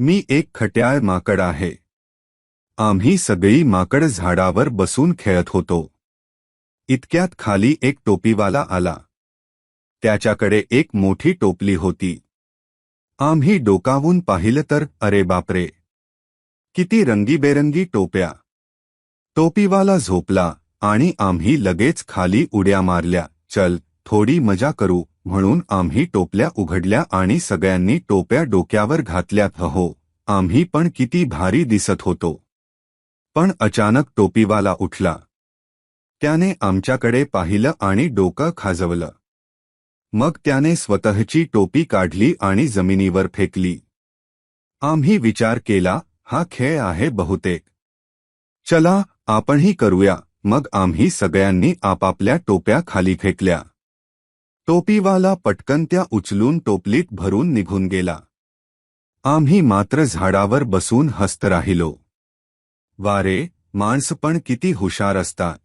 मी एक खट्याळ माकड आहे. आम्ही सगळी माकड झाडावर बसून खेळत होतो. इतक्यात खाली एक टोपीवाला आला. त्याच्याकडे एक मोठी टोपली होती. आम्ही डोकावून पाहिलं तर अरे बापरे! किती रंगीबेरंगी टोप्या! टोपीवाला झोपला आणि आम्ही लगेच खाली उड्या मारल्या चल थोडी मजा करू म्हणून आम्ही टोपल्या उघडल्या आणि सगळ्यांनी टोप्या डोक्यावर घातल्या. हो आम्ही पण किती भारी दिसत होतो. पण अचानक टोपीवाला उठला. त्याने आमच्याकडे पाहिलं आणि डोकं खाजवलं. मग त्याने स्वतःची टोपी काढली आणि जमिनीवर फेकली. आम्ही विचार केला हा खेळ आहे बहुतेक. चला आपणही करूया. मग आम्ही सगळ्यांनी आपापल्या टोप्या खाली फेकल्या. टोपीवाला पटकन त्या उचलून टोपलीत भरून निघून गेला. आम्ही मात्र झाडावर बसून हस्त राहिलो. वारे माणसं पण किती हुशार असतात.